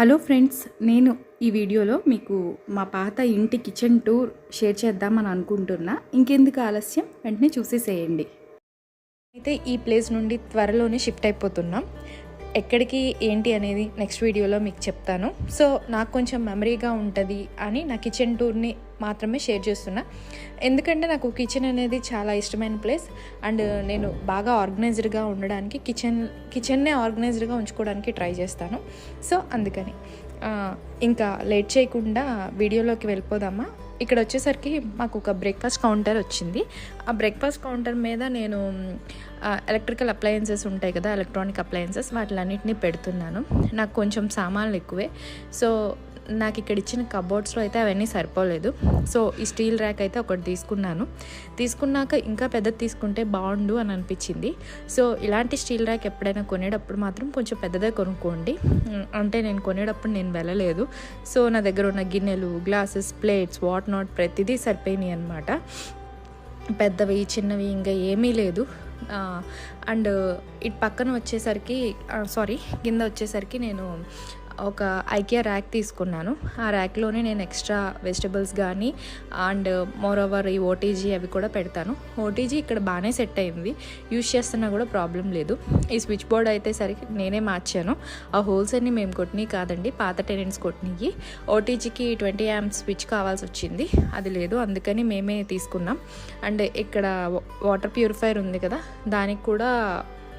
Hello friends నేను ఈ వీడియోలో మీకు మా పాత ఇంటి కిచెన్ టూర్ షేర్ చేద్దామని అనుకుంటున్నా. ఇంకెందుకు ఆలస్యం? వెంటనే చూసేసేయండి. అయితే ఈ ప్లేస్ నుండి త్వరలోనే షిఫ్ట్ అయిపోతున్నాం. ఎక్కడికి ఏంటి అనేది నెక్స్ట్ వీడియోలో మీకు చెప్తాను. సో నాకు కొంచెం మెమరీగా ఉంటుంది అని నా కిచెన్ టూర్ని మాత్రమే షేర్ చేస్తున్నా. ఎందుకంటే నాకు కిచెన్ అనేది చాలా ఇష్టమైన ప్లేస్ అండ్ నేను బాగా ఆర్గనైజ్డ్గా ఉండడానికి కిచెన్ కిచెన్నే ఆర్గనైజ్డ్గా ఉంచుకోవడానికి ట్రై చేస్తాను. సో అందుకని. ఇంకా లేట్ చేయకుండా వీడియోలోకి వెళ్ళిపోదామా? ఇక్కడ వచ్చేసరికి మాకు ఒక బ్రేక్ఫాస్ట్ కౌంటర్ వచ్చింది. ఆ బ్రేక్ఫాస్ట్ కౌంటర్ మీద నేను ఎలక్ట్రికల్ అప్లయన్సెస్ ఉంటాయి కదా ఎలక్ట్రానిక్ అప్లయన్సెస్ వాటిలన్నింటినీ పెడుతున్నాను. నాకు కొంచెం సామాన్లు ఎక్కువే. సో నాకు ఇక్కడ ఇచ్చిన కబోర్డ్స్లో అయితే అవన్నీ సరిపోలేదు. సో ఈ స్టీల్ ర్యాక్ అయితే ఒకటి తీసుకున్నాను. తీసుకున్నాక ఇంకా పెద్దది తీసుకుంటే బాగుండు అని అనిపించింది. సో ఇలాంటి స్టీల్ ర్యాక్ ఎప్పుడైనా కొనేటప్పుడు మాత్రం కొంచెం పెద్దదే కొనుక్కోండి. అంటే నేను కొనేటప్పుడు నేను వెళ్ళలేదు. సో నా దగ్గర ఉన్న గిన్నెలు గ్లాసెస్ ప్లేట్స్ వాట్ నాట్ ప్రతిదీ సరిపోయినాయి అనమాట పెద్దవి చిన్నవి ఇంకా ఏమీ లేదు. అండ్ ఇటు పక్కన వచ్చేసరికి సారీ కింద వచ్చేసరికి నేను ఒక ఐకియా ర్యాక్ తీసుకున్నాను. ఆ ర్యాక్లోనే నేను ఎక్స్ట్రా వెజిటబుల్స్ కానీ అండ్ మోర్ ఓవర్ ఈ ఓటీజీ అవి కూడా పెడతాను. ఓటీజీ ఇక్కడ బాగానే సెట్ అయింది. యూజ్ చేస్తున్నా కూడా ప్రాబ్లం లేదు. ఈ స్విచ్ బోర్డ్ అయితే సరికి నేనే మార్చాను. ఆ హోల్స్ అన్ని మేము కొట్టినవి కాదండి పాత టెనెంట్స్ కొట్టినవి. ఓటీజీకి ట్వంటీ యామ్ స్విచ్ కావాల్సి వచ్చింది. అది లేదు అందుకని మేమే తీసుకున్నాం. అండ్ ఇక్కడ వాటర్ ప్యూరిఫైర్ ఉంది కదా దానికి కూడా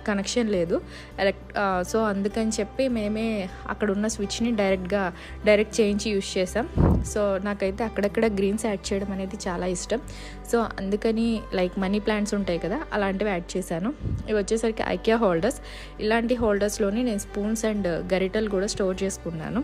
కనెక్షన్ లేదు. ఎలక్ట్ సో అందుకని చెప్పి మేమే అక్కడ ఉన్న స్విచ్ని డైరెక్ట్గా డైరెక్ట్ చేయించి యూస్ చేసాం సో నాకైతే అక్కడక్కడ గ్రీన్స్ యాడ్ చేయడం అనేది చాలా ఇష్టం. సో అందుకని లైక్ మనీ ప్లాంట్స్ ఉంటాయి కదా అలాంటివి యాడ్ చేశాను. ఇవి వచ్చేసరికి ఐకియా హోల్డర్స్. ఇలాంటి హోల్డర్స్లోని నేను స్పూన్స్ అండ్ గరిటలు కూడా స్టోర్ చేసుకున్నాను.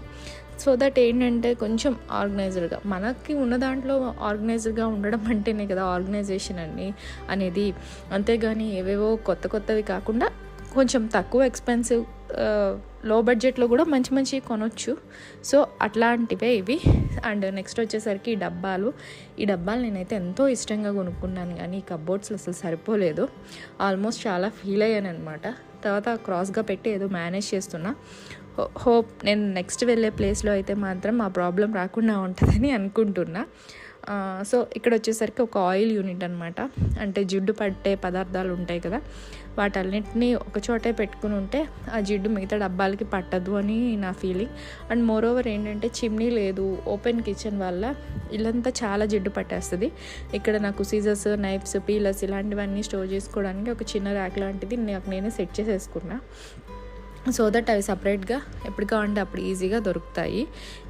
సో దట్ ఏంటంటే కొంచెం ఆర్గనైజర్గా. మనకి ఉన్న దాంట్లో ఆర్గనైజర్గా ఉండడం అంటేనే కదా ఆర్గనైజేషన్ అని అనేది. అంతేగాని ఏవేవో కొత్త కొత్తవి కాకుండా కొంచెం తక్కువ ఎక్స్పెన్సివ్లో బడ్జెట్లో కూడా మంచి మంచి కొనొచ్చు. సో అట్లాంటివే ఇవి. అండ్ నెక్స్ట్ వచ్చేసరికి ఈ డబ్బాలు. ఈ డబ్బాలు నేనైతే ఎంతో ఇష్టంగా కొనుక్కున్నాను కానీ ఈ కబోర్డ్స్లో అసలు సరిపోలేదు. ఆల్మోస్ట్ చాలా ఫీల్ అయ్యాను అనమాట తర్వాత క్రాస్గా పెట్టి ఏదో మేనేజ్ చేస్తున్నా. హోప్ నేను నెక్స్ట్ వెళ్ళే ప్లేస్లో అయితే మాత్రం ఆ ప్రాబ్లం రాకుండా ఉంటుందని అనుకుంటున్నా. సో ఇక్కడ వచ్చేసరికి ఒక ఆయిల్ యూనిట్ అనమాట అంటే జిడ్డు పట్టే పదార్థాలు ఉంటాయి కదా వాటన్నిటిని ఒక చోటే పెట్టుకుని ఉంటే ఆ జిడ్డు మిగతా డబ్బాలకి పట్టదు అని నా ఫీలింగ్. అండ్ మోర్ ఓవర్ ఏంటంటే చిమ్నీ లేదు ఓపెన్ కిచెన్ వల్ల ఇల్లంతా చాలా జిడ్డు పట్టేస్తుంది. ఇక్కడ నాకు సీజర్స్ నైఫ్స్ పీలర్స్ ఇలాంటివన్నీ స్టోర్ చేసుకోవడానికి ఒక చిన్న ర్యాక్ లాంటిది నాకు నేనే సెట్ చేసేసుకున్నా. సో దట్ అవి సపరేట్గా ఎప్పుడు కావాలంటే అప్పుడు ఈజీగా దొరుకుతాయి.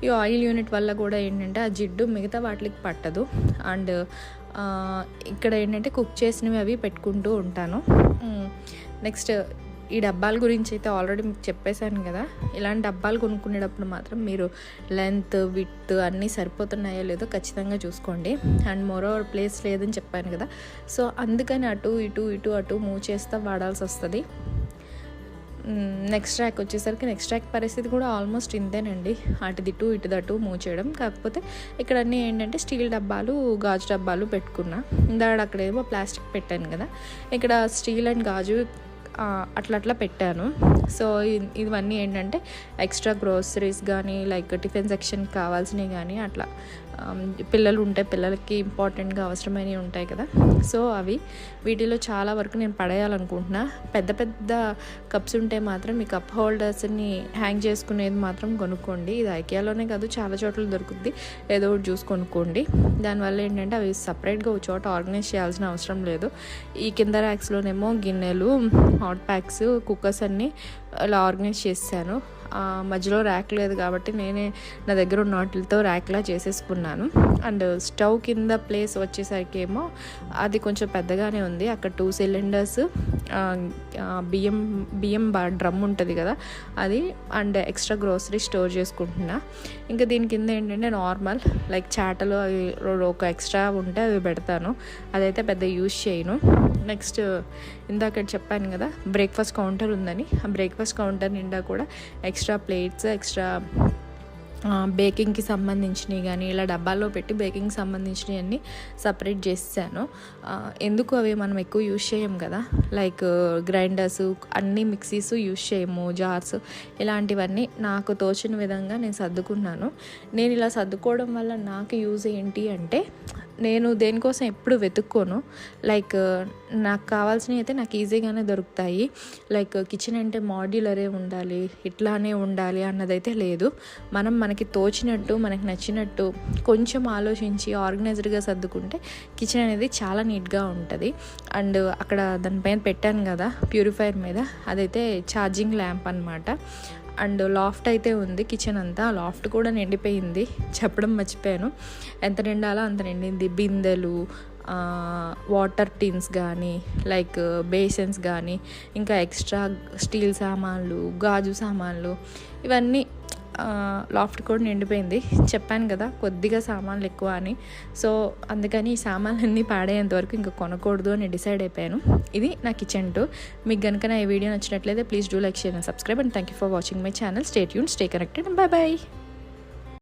ఈ ఆయిల్ యూనిట్ వల్ల కూడా ఏంటంటే ఆ జిడ్డు మిగతా వాటికి పట్టదు. అండ్ ఇక్కడ ఏంటంటే కుక్ చేసినవి అవి పెట్టుకుంటూ ఉంటాను. నెక్స్ట్ ఈ డబ్బాల గురించి అయితే ఆల్రెడీ మీకు చెప్పేశాను కదా. ఇలాంటి డబ్బాలు కొనుక్కునేటప్పుడు మాత్రం మీరు లెంత్ విత్ అన్నీ సరిపోతున్నాయో లేదో ఖచ్చితంగా చూసుకోండి. అండ్ మోరోవర్ ప్లేస్ లేదని చెప్పాను కదా. సో అందుకని అటు ఇటు ఇటు అటు మూవ్ చేస్తే వాడాల్సి వస్తుంది. నెక్స్ట్ ట్రాక్ వచ్చేసరికి నెక్స్ట్ ట్రాక్ పరిస్థితి కూడా ఆల్మోస్ట్ ఇంతేనండి. అటుది ఇటు ఇటు దటు మూవ్ చేయడం. కాకపోతే ఇక్కడ అన్నీ ఏంటంటే స్టీల్ డబ్బాలు గాజు డబ్బాలు పెట్టుకున్నా. ఇందాక అక్కడేమో ప్లాస్టిక్ పెట్టాను కదా. ఇక్కడ స్టీల్ అండ్ గాజు అట్లా అట్లా పెట్టాను. సో ఇవన్నీ ఏంటంటే ఎక్స్ట్రా గ్రోసరీస్ కానీ లైక్ టిఫిన్ సెక్షన్ కావాల్సినవి కానీ అట్లా. పిల్లలు ఉంటే పిల్లలకి ఇంపార్టెంట్గా అవసరమైనవి ఉంటాయి కదా. సో అవి వీటిలో చాలా వరకు నేను పడేయాలనుకుంటున్నా. పెద్ద పెద్ద కప్స్ ఉంటే మాత్రం ఈ కప్ హోల్డర్స్ని హ్యాంగ్ చేసుకునేది మాత్రం కొనుక్కోండి. ఇది ఐకియాలోనే కాదు చాలా చోట్ల దొరుకుద్ది. ఏదో ఒకటి చూసి కొనుక్కోండి. దానివల్ల ఏంటంటే అవి సపరేట్గా ఒక చోట ఆర్గనైజ్ చేయాల్సిన అవసరం లేదు. ఈ కింద ర్యాక్స్లోనేమో గిన్నెలు హాట్ ప్యాక్స్ కుక్కర్స్ అన్నీ అలా ఆర్గనైజ్ చేశాను. మధ్యలో ర్యాక్ లేదు కాబట్టి నేనే నా దగ్గర ఉన్న వాటితో ర్యాక్లా చేసేసుకున్నాను. అండ్ స్టవ్ కింద ప్లేస్ వచ్చేసరికి ఏమో అది కొంచెం పెద్దగానే ఉంది. అక్కడ టూ సిలిండర్స్ బియ్యం బియ్యం డ్రమ్ ఉంటుంది కదా అది అండ్ ఎక్స్ట్రా గ్రోసరీ స్టోర్ చేసుకుంటున్నా. ఇంకా దీని కింద ఏంటంటే నార్మల్ లైక్ చాటలు అవి రో- ఒక ఎక్స్ట్రా ఉంటే అవి పెడతాను. అదైతే పెద్ద యూజ్ చేయను. నెక్స్ట్ ఇందాక చెప్పాను కదా బ్రేక్ఫాస్ట్ కౌంటర్ ఉందని. ఆ బ్రేక్ఫాస్ట్ కౌంటర్ నిండా కూడా ఎక్స్ట్రా ప్లేట్స్ ఎక్స్ట్రా బేకింగ్కి సంబంధించినవి కానీ ఇలా డబ్బాల్లో పెట్టి బేకింగ్కి సంబంధించినవి అన్నీ సపరేట్ చేసాను ఎందుకు అవి మనం ఎక్కువ యూజ్ చేయం కదా? లైక్ గ్రైండర్స్ అన్ని మిక్సీస్ యూజ్ చేయము జార్స్ ఇలాంటివన్నీ నాకు తోచిన విధంగా నేను సర్దుకున్నాను. నేను ఇలా సర్దుకోవడం వల్ల నాకు యూజ్ ఏంటి అంటే నేను దేనికోసం ఎప్పుడు వెతుక్కోను? లైక్ నాకు కావాల్సినవి అయితే నాకు ఈజీగానే దొరుకుతాయి. లైక్ కిచెన్ అంటే మాడ్యులరే ఉండాలి ఇట్లానే ఉండాలి అన్నదైతే లేదు. మనం మనకి తోచినట్టు మనకి నచ్చినట్టు కొంచెం ఆలోచించి ఆర్గనైజ్డ్గా సర్దుకుంటే కిచెన్ అనేది చాలా నీట్గా ఉంటుంది. అండ్ అక్కడ దానిపైన పెట్టాను కదా ప్యూరిఫైయర్ మీద అదైతే ఛార్జింగ్ ల్యాంప్ అనమాట అండ్ లాఫ్ట్ అయితే ఉంది కిచెన్ అంతా. లాఫ్ట్ కూడా నిండిపోయింది. చెప్పడం మర్చిపోయాను. ఎంత నిండాలో అంత నిండింది. బిందెలు వాటర్ టిన్స్ కానీ లైక్ బేసన్స్ కానీ ఇంకా ఎక్స్ట్రా స్టీల్ సామాన్లు గాజు సామాన్లు ఇవన్నీ లాఫ్ట్ కూడా నిండిపోయింది. చెప్పాను కదా కొద్దిగా సామాన్లు ఎక్కువ అని. సో అందుకని ఈ సామాన్లన్నీ పాడేంత వరకు ఇంకా కొనకూడదు అని డిసైడ్ అయిపోయాను. ఇది నా కిచెన్ టూ. మీకు కనుక నా ఈ వీడియో నచ్చినట్లయితే please do like share and subscribe and thank you for watching my channel stay tune stay connected bye bye